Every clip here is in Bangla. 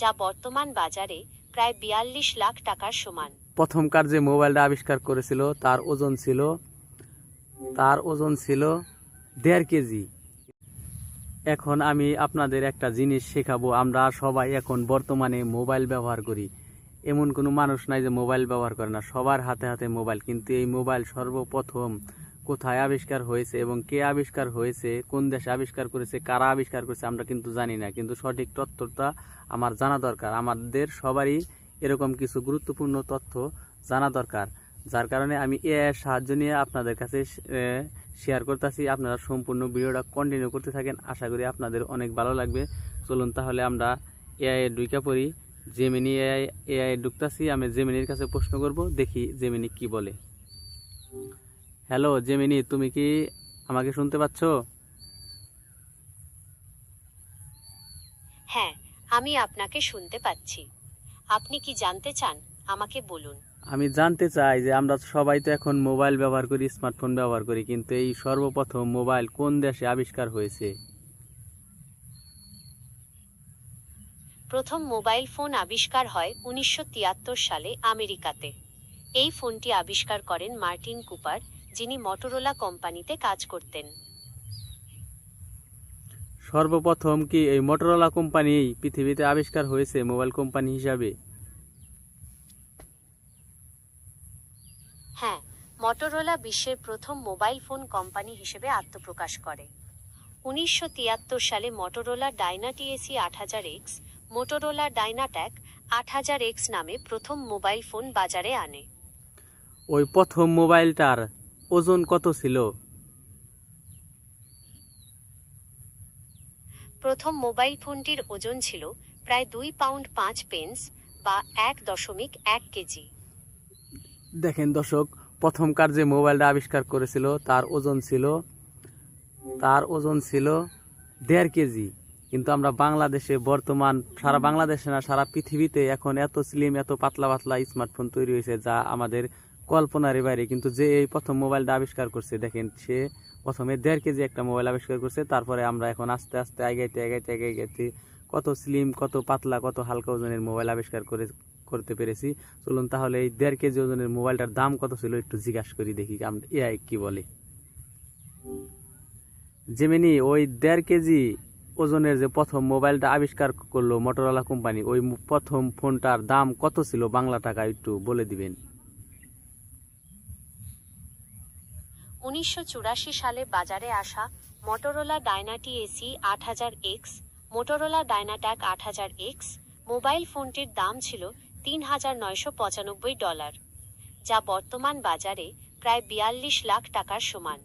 যা বর্তমান বাজারে প্রায় বিয়াল্লিশ লাখ টাকার সমান। প্রথমকার যে মোবাইলটা আবিষ্কার করেছিল, তার ওজন ছিল, তার ওজন ছিল দেড় কেজি। এখন আমি আপনাদের একটা জিনিস শেখাবো, আমরা সবাই এখন বর্তমানে মোবাইল ব্যবহার করি। এমন কোনো মানুষ নাই যে মোবাইল ব্যবহার করে না, সবার হাতে হাতে মোবাইল, কিন্তু এই মোবাইল সর্বপ্রথম কোথায় আবিষ্কার হয়েছে এবং কে আবিষ্কার হয়েছে, কোন দেশে আবিষ্কার করেছে, কারা আবিষ্কার করেছে আমরা কিন্তু জানি না। কিন্তু সঠিক তথ্যটা আমার জানা দরকার। আমাদের সবারই এরকম কিছু গুরুত্বপূর্ণ তথ্য জানা দরকার, যার কারণে আমি এ সাহায্য নিয়ে আপনাদের কাছে শেয়ার করতেছি। আপনারা সম্পূর্ণ ভিডিওটা কন্টিনিউ করতে থাকেন। আশা করি আপনাদের অনেক ভালো লাগবে। চলুন তাহলে আমরা এআই এর ডুইকা পড়ি। জেমিনি এআই এআই ঢুকতাছি। আমি জেমিনির কাছে প্রশ্ন করব, দেখি জেমিনি কি বলে। হ্যালো জেমিনি তুমি কি আমাকে শুনতে পাচ্ছ? হ্যাঁ আমি আপনাকে শুনতে পাচ্ছি। আপনি কি জানতে চান? আমাকে বলুন। আমি জানতে চাই যে আমরা সবাই তো এখন মোবাইল ব্যবহার করি স্মার্টফোন ব্যবহার করি কিন্তু এই সর্বপ্রথম মোবাইল কোন দেশে আবিষ্কার হয়েছে? প্রথম মোবাইল ফোন আবিষ্কার হয় উনিশশো তিয়াত্তর সালে আমেরিকাতে। এই ফোনটি আবিষ্কার করেন মার্টিন কুপার যিনি মটোরোলা কোম্পানিতে কাজ করতেন। সর্বপ্রথম কি এই মোটরোলা কোম্পানি পৃথিবীতে আবিষ্কার হয়েছে মোবাইল কোম্পানি হিসাবে? হ্যাঁ মটোরোলা বিশ্বের প্রথম মোবাইল ফোন কোম্পানি হিসেবে আত্মপ্রকাশ করে। উনিশশো তিয়াত্তর সালে মটোরোলা ডাইনাটিএসি আট হাজার এক্স মোটোরোলা ডাইনাট্যাক আট হাজার এক্স নামে প্রথম মোবাইল ফোন বাজারে আনে। ওই প্রথম মোবাইলটার ওজন কত ছিল? প্রথম মোবাইল ফোনটির ওজন ছিল প্রায় দুই পাউন্ড পাঁচ পেন্স বা এক দশমিক এক কেজি। দেখেন দর্শক প্রথমকার যে মোবাইলটা আবিষ্কার করেছিল তার ওজন ছিল তার ওজন ছিল দেড় কেজি। কিন্তু আমরা বাংলাদেশে বর্তমান সারা বাংলাদেশে না সারা পৃথিবীতে এখন এত স্লিম এত পাতলা পাতলা স্মার্টফোন তৈরি হয়েছে যা আমাদের কল্পনার বাইরে। কিন্তু যে এই প্রথম মোবাইলটা আবিষ্কার করছে, দেখেন সে প্রথমে দেড় কেজি একটা মোবাইল আবিষ্কার করছে, তারপরে আমরা এখন আস্তে আস্তে আগাইতে আগাইতে আগাইতে কত স্লিম কত পাতলা, কত হালকা ওজনের মোবাইল আবিষ্কার করে, করতে পেরেছি। চলুন তাহলে এই দেড় কেজি ওজনের মোবাইলটার দাম কত ছিল একটু জিজ্ঞাসা করি দেখি আমরা এআই কি বলে? যেমনি ওই দেড় কেজি ওজনের যে প্রথম মোবাইলটা আবিষ্কার করল মোটরোলা কোম্পানি ওই প্রথম ফোনটার দাম কত ছিল বাংলা টাকা একটু বলে দিবেন। উনিশশো চুরাশি সালে বাজারে আসা মটোরোলা ডাইনাটি এসি আট হাজার এক্স মোটোরোলা ডাইনাট্যাক আট হাজার এক্স, মোবাইল ফোনটির দাম ছিল তিন হাজার নয়শো পঁচানব্বই ডলার, যা বর্তমান বাজারে প্রায় বিয়াল্লিশ লাখ টাকার সমান।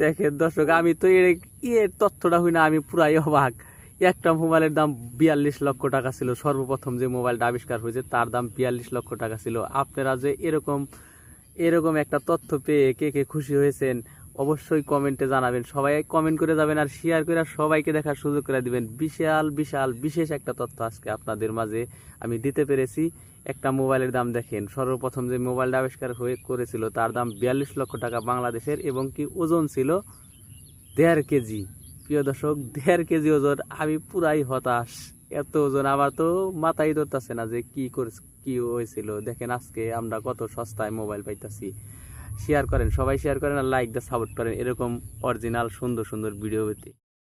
দেখেন দর্শক, আমি তো এর এর তথ্যটা হই না, আমি পুরাই অবাক। একটা মোবাইলের দাম বিয়াল্লিশ লক্ষ টাকা ছিল। সর্বপ্রথম যে মোবাইলটা আবিষ্কার হয়েছে, তার দাম বিয়াল্লিশ লক্ষ টাকা ছিল। আপনারা যে এরকম এরকম একটা তথ্য পেয়ে কে কে খুশি হয়েছেন অবশ্যই কমেন্টে জানাবেন। সবাই কমেন্ট করে যাবেন আর শেয়ার করে সবাইকে দেখার সুযোগ করে দিবেন। বিশাল বিশাল, বিশেষ একটা তথ্য আজকে আপনাদের মাঝে আমি দিতে পেরেছি। একটা মোবাইলের দাম দেখেন, সর্বপ্রথম যে মোবাইলটা আবিষ্কার হয়ে করেছিল তার দাম বিয়াল্লিশ লক্ষ টাকা বাংলাদেশের এবং কি ওজন ছিল দেড় কেজি। প্রিয় দর্শক, দেড় কেজি ওজন, আমি পুরাই হতাশ। এত ওজন আমার তো মাথায় ধরতেছে না যে কি করে কি হয়েছিল। দেখেন আজকে আমরা কত সস্তায় মোবাইল পাইতাছি। শেয়ার করেন, সবাই শেয়ার করেন আর লাইক দা সাপোর্ট করেন। এরকম অরিজিনাল সুন্দর সুন্দর ভিডিও পেতে।